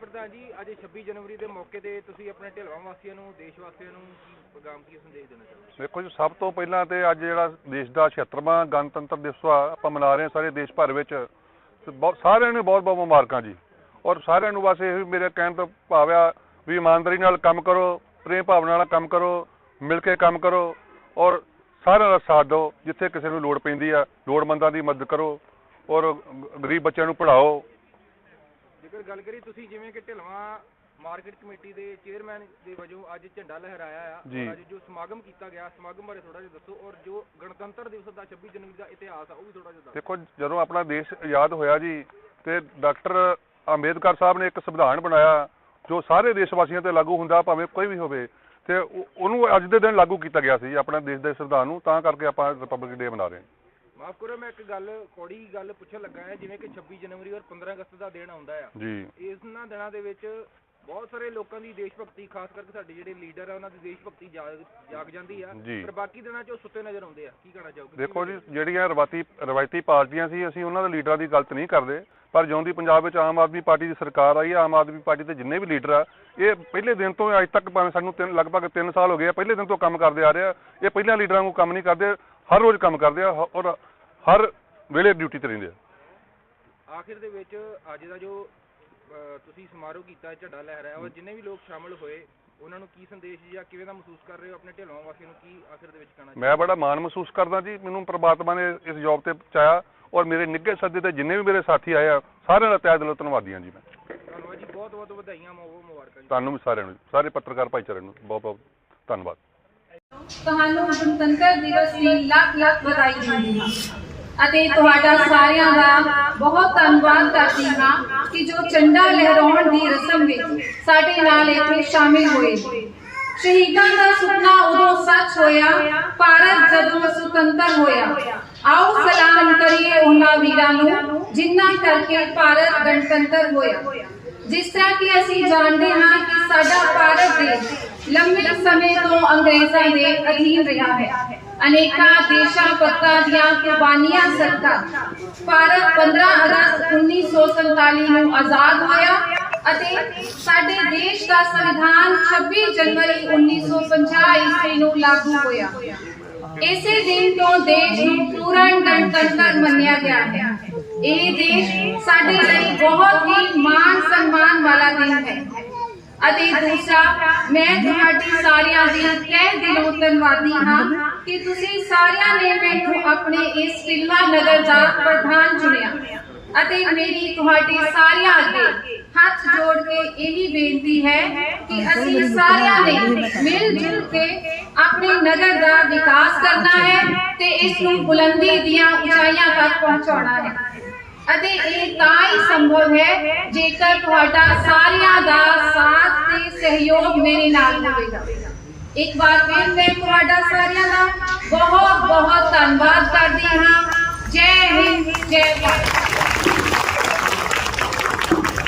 ਪ੍ਰਧਾਨ ਜੀ, ਅੱਜ 26 ਜਨਵਰੀ ਦੇ ਮੌਕੇ ਤੇ ਤੁਸੀਂ ਆਪਣੇ ਢਿਲਵਾਂ ਵਾਸੀਆਂ ਨੂੰ, ਦੇਸ਼ ਵਾਸੀਆਂ ਨੂੰ ਕੀ ਪੈਗਾਮ, ਕੀ ਸੰਦੇਸ਼ ਦੇਣਾ ਚਾਹੁੰਦੇ ਦੇਖੋ ਜੀ, ਸਭ ਤੋਂ ਪਹਿਲਾਂ ਤੇ ਅੱਜ ਜਿਹੜਾ ਦੇਸ਼ ਦਾ 76ਵਾਂ ਗਣਤੰਤਰ ਦਿਵਸ ਆਪਾਂ ਮਨਾ ਰਹੇ ਹਾਂ ਸਾਰੇ ਦੇਸ਼ ਭਰ ਵਿੱਚ। ਸਾਰਿਆਂ ਨੂੰ ਬਹੁਤ ਬਹੁਤ ਮੁਬਾਰਕਾਂ ਜੀ। ਔਰ ਸਾਰਿਆਂ ਨੂੰ ਬਸ ਇਹ ਮੇਰੇ ਕਹਿਣ ਤੋਂ ਭਾਵ ਆ ਵੀ ਇਮਾਨਦਾਰੀ ਨਾਲ ਕੰਮ ਕਰੋ, ਪ੍ਰੇਮ ਭਾਵਨਾ ਨਾਲ ਕੰਮ ਕਰੋ, ਮਿਲ ਕੇ ਕੰਮ ਕਰੋ। ਔਰ ਸਾਰਿਆਂ ਦਾ ਸਾਥ ਦਿਓ, ਜਿੱਥੇ ਕਿਸੇ ਨੂੰ ਲੋੜ ਪੈਂਦੀ ਆ ਲੋੜਮੰਦਾਂ ਦੀ ਮਦਦ ਕਰੋ। ਔਰ ਗਰੀਬ ਬੱਚਿਆਂ ਨੂੰ ਪੜ੍ਹਾਓ। ਜੇਕਰ ਗੱਲ ਕਰੀ ਤੁਸੀਂ ਜਿਵੇਂ ਕਿ ਢਿਲਵਾਂ ਮਾਰਕੀਟ ਕਮੇਟੀ ਦੇ ਚੇਅਰਮੈਨ ਦੇ ਵਜੋਂ ਅੱਜ ਝੰਡਾ ਲਹਿਰਾਇਆ ਆ ਜੀ। ਔਰ ਅੱਜ ਜੋ ਸਮਾਗਮ ਕੀਤਾ ਗਿਆ ਸਮਾਗਮ ਬਾਰੇ ਥੋੜਾ ਜਿਹਾ ਦੱਸੋ ਔਰ ਜੋ ਗਣਤੰਤਰ ਦਿਵਸ ਦਾ 26 ਜਨਵਰੀ ਦਾ ਇਤਿਹਾਸ ਆ ਉਹ ਵੀ ਥੋੜਾ ਜਿਹਾ ਦੱਸੋ ਦੇਖੋ ਜਦੋਂ ਆਪਣਾ ਦੇਸ਼ ਆਜ਼ਾਦ ਹੋਇਆ ਜੀ ਤੇ ਡਾਕਟਰ ਅੰਬੇਦਕਰ ਸਾਹਿਬ ਨੇ ਇੱਕ ਸੰਵਿਧਾਨ ਬਣਾਇਆ ਜੋ ਸਾਰੇ ਦੇਸ਼ ਵਾਸੀਆਂ ਤੇ ਲਾਗੂ ਹੁੰਦਾ ਭਾਵੇਂ ਕੋਈ ਵੀ ਹੋਵੇ ਤੇ ਉਹ- ਉਹਨੂੰ ਅੱਜ ਦੇ ਦਿਨ ਲਾਗੂ ਕੀਤਾ ਗਿਆ ਸੀ ਆਪਣਾ ਦੇਸ਼ ਦੇ ਸੰਵਿਧਾਨ ਨੂੰ ਤਾਂ ਕਰਕੇ ਆਪਾਂ ਰਿਪਬਲਿਕ ਡੇ ਮਨਾ ਰਹੇ ਹਾਂ ਮਾਫ ਕਰੋ ਮੈਂ ਇੱਕ ਗੱਲ ਕੋੜੀ ਗੱਲ ਪੁੱਛਣ ਲੱਗਾ ਹਾਂ ਜਿਵੇਂ ਕਿ 26 ਜਨਵਰੀ ਔਰ 15 ਅਗਸਤ ਦਾ ਦਿਨ ਆਉਂਦਾ ਆ। ਜੀ। ਇਹਨਾਂ ਦਿਨਾਂ ਦੇ ਵਿੱਚ ਬਹੁਤ ਸਾਰੇ ਲੋਕਾਂ ਦੀ ਦੇਸ਼ ਭਗਤੀ ਖਾਸ ਕਰਕੇ ਸਾਡੇ ਜਿਹੜੇ ਲੀਡਰ ਆ ਉਹਨਾਂ ਦੀ ਦੇਸ਼ ਭਗਤੀ ਜਾਗ ਜਾਗ ਜਾਂਦੀ ਆ। ਜੀ। ਪਰ ਬਾਕੀ ਦਿਨਾਂ 'ਚ ਉਹ ਸੁੱਤੇ ਨਜ਼ਰ ਆਉਂਦੇ ਆ। ਕੀ ਕਹਿਣਾ ਚਾਹੋਗੇ? ਦੇਖੋ ਜੀ ਜਿਹੜੀਆਂ ਰਵਾਤੀ ਰਵਾਇਤੀ ਪਾਰਟੀਆਂ ਸੀ ਅਸੀਂ ਉਹਨਾਂ ਦੇ ਲੀਡਰਾਂ ਦੀ ਗਲਤ ਨਹੀਂ ਕਰਦੇ। ਪਰ ਜਿਉਂ ਦੀ ਪੰਜਾਬ ਵਿੱਚ ਆਮ ਆਦਮੀ ਪਾਰਟੀ ਦੀ ਸਰਕਾਰ ਆਈ ਆਮ ਆਦਮੀ ਪਾਰਟੀ ਦੇ ਜਿੰਨੇ ਵੀ ਲੀਡਰ ਆ ਇਹ ਪਹਿਲੇ ਦਿਨ ਤੋਂ ਅੱਜ ਤੱਕ ਭਾਵੇਂ ਸਾਨੂੰ ਤਿੰਨ ਲਗਭਗ 3 ਸਾਲ ਹੋ ਗਏ ਆ ਪਹਿਲੇ ਦਿਨ ਤੋਂ ਕੰਮ ਕਰਦੇ ਆ ਰਹੇ ਆ। ਇਹ ਪਹਿਲਾਂ ਲੀਡਰਾਂ ਨੂੰ ਕੰਮ ਨਹੀਂ ਕਰਦੇ ਹਰ ਰੋਜ਼ ਕੰਮ ਕਰਦੇ ਆ ਹ- ਔਰ ਹਰ ਵੇਲੇ ਡਿਊਟੀ ਤੇ ਰਹਿੰਦੇ ਆ। ਆਖਿਰ ਦੇ ਵਿੱਚ ਅੱਜ ਦਾ ਜੋ ਅਹ, ਤੁਸੀਂ ਸਮਾਰੋਹ ਕੀਤਾ ਝੰਡਾ ਲਹਿਰਾਇਆ ਔਰ ਜਿੰਨੇ ਵੀ ਲੋਕ ਸ਼ਾਮਲ ਹੋਏ ਉਹਨਾਂ ਨੂੰ ਕੀ ਸੰਦੇਸ਼ ਜਾਂ ਕਿਵੇਂ ਦਾ ਮਹਿਸੂਸ ਕਰ ਰਹੇ ਹੋ ਆਪਣੇ ਢਿਲਵਾਂ ਵਾਸੀਆਂ ਨੂੰ ਕੀ ਆਖਿਰ ਦੇ ਵਿੱਚ ਕਹਿਣਾ ਮੈਂ ਬੜਾ ਮਾਣ ਮਹਿਸੂਸ ਕਰਦਾ ਜੀ ਮੈਨੂੰ ਪ੍ਰਮਾਤਮਾ ਨੇ ਇਸ ਜੌਬ ਤੇ ਪਹੁੰਚਾਇਆ ਔਰ ਮੇਰੇ ਨਿੱਘੇ ਸੱਦੇ ਤੇ ਜਿੰਨੇ ਵੀ ਮੇਰੇ ਸਾਥੀ ਆਏ ਆ ਸਾਰਿਆਂ ਦਾ ਤਹਿ ਦਿਲੋਂ ਧੰਨਵਾਦੀ ਹਾਂ ਜੀ ਮੈਂ। ਧੰਨਵਾਦ ਜੀ ਬਹੁਤ ਬਹੁਤ ਵਧਾਈਆਂ ਬਹੁਤ ਮੁਬਾਰਕਾਂ ਜੀ। ਤੁਹਾਨੂੰ ਵੀ ਸਾਰਿਆਂ ਨੂੰ ਸਾਰੇ ਪੱਤਰਕਾਰ ਭਾਈਚਾਰੇ ਨੂੰ ਬਹੁਤ ਬਹੁਤ ਧੰਨਵਾਦ। ਤੁਹਾਨੂੰ ਗਣਤੰਤਰ ਦਿਵਸ ਦੀ ਲੱਖ ਲੱਖ ਵਧਾਈ ਦਿੰਦੀ ਹਾਂ। ਅਤੇ ਤੁਹਾਡਾ ਸਾਰਿਆਂ ਦਾ ਬਹੁਤ ਧੰਨਵਾਦ ਕਰਦੀ ਹਾਂ ਕਿ ਜੋ ਝੰਡਾ ਲਹਿਰਾਉਣ ਦੀ ਰਸਮ ਵਿੱਚ ਸਾਡੇ ਨਾਲ ਇੱਥੇ ਸ਼ਾਮਿਲ ਹੋਏ। ਸ਼ਹੀਦਾਂ ਦਾ ਸੁਪਨਾ ਉਦੋਂ ਸੱਚ ਹੋਇਆ, ਭਾਰਤ ਜਦੋਂ ਸੁਤੰਤਰ ਹੋਇਆ। ਆਓ ਸਲਾਮ ਕਰੀਏ ਉਹਨਾਂ ਵੀਰਾਂ ਨੂੰ, ਜਿਨ੍ਹਾਂ ਕਰਕੇ ਭਾਰਤ ਗਣਤੰਤਰ ਹੋਇਆ। ਜਿਸ ਤਰ੍ਹਾਂ ਕਿ ਅਸੀਂ ਜਾਣਦੇ ਹਾਂ ਕਿ ਸਾਡਾ ਭਾਰਤ ਦੇਸ਼ ਲੰਬੇ ਸਮੇਂ ਤੋਂ ਅੰਗਰੇਜ਼ਾਂ ਦੇ ਅਧੀਨ ਰਿਹਾ ਹੈ। ਅਨੇਕਾਂ ਦੇਸ਼ਾਂ ਪੱਤਾਂ ਦੀਆਂ ਕੁਰਬਾਨੀਆਂ ਸਦਕਾ। ਭਾਰਤ 15 ਅਗਸਤ 1947 ਨੂੰ ਆਜ਼ਾਦ ਹੋਇਆ ਅਤੇ ਸਾਡੇ ਦੇਸ਼ ਦਾ ਸੰਵਿਧਾਨ 26 ਜਨਵਰੀ 1950 ਈਸਵੀ ਨੂੰ ਲਾਗੂ ਹੋਇਆ। ਇਸੇ ਦਿਨ ਤੋਂ ਦੇਸ਼ ਨੂੰ ਪੂਰਨ ਗਣਤੰਤਰ ਮੰਨਿਆ ਗਿਆ ਹੈ। ਇਹ ਦੇਸ਼ ਸਾਡੇ ਲਈ ਬਹੁਤ ਹੀ ਮਾਣ ਸਨਮਾਨ ਵਾਲਾ ਦਿਨ ਹੈ। ਅਤੇ ਦੂਸਰਾ, ਮੈਂ ਤੁਹਾਡੀ ਸਾਰਿਆਂ ਦੀ ਤਹਿ ਦਿਲੋਂ ਧੰਨਵਾਦੀ ਹਾਂ ਕਿ ਤੁਸੀਂ ਸਾਰਿਆਂ ਨੇ ਮੈਨੂੰ ਆਪਣੇ ਇਸ ਫਿਲਮਾ ਨਗਰ ਦਾ ਪ੍ਰਧਾਨ ਚੁਣਿਆ ਅਤੇ ਮੇਰੀ ਤੁਹਾਡੇ ਸਾਰਿਆਂ ਅੱਗੇ ਹੱਥ ਜੋੜ ਕੇ ਇਹੀ ਬੇਨਤੀ ਹੈ ਕਿ ਅਸੀਂ ਸਾਰਿਆਂ ਨੇ ਮਿਲ ਜੁਲ ਕੇ ਆਪਣੇ ਨਗਰ ਦਾ ਵਿਕਾਸ ਕਰਨਾ ਹੈ ਤੇ ਇਸ ਨੂੰ ਬੁਲੰਦੀ ਦੀਆਂ ਉਚਾਈਆਂ ਤੱਕ ਪਹੁੰਚਾਉਣਾ ਹੈ। ਅਤੇ ਇਹ ਤਾਂ ਹੀ ਸੰਭਵ ਹੈ ਜੇਕਰ ਤੁਹਾਡਾ ਸਾਰਿਆਂ ਦਾ ਸਾਥ ਤੇ ਸਹਿਯੋਗ ਮੇਰੇ ਨਾਲ ਹੋਵੇਗਾ ਇੱਕ ਵਾਰ ਫਿਰ ਮੈਂ ਤੁਹਾਡਾ ਸਾਰਿਆਂ ਦਾ ਬਹੁਤ ਬਹੁਤ ਧੰਨਵਾਦ ਕਰਦੀ ਹਾਂ ਜੈ ਹਿੰਦ ਜੈ ਭਾਰਤ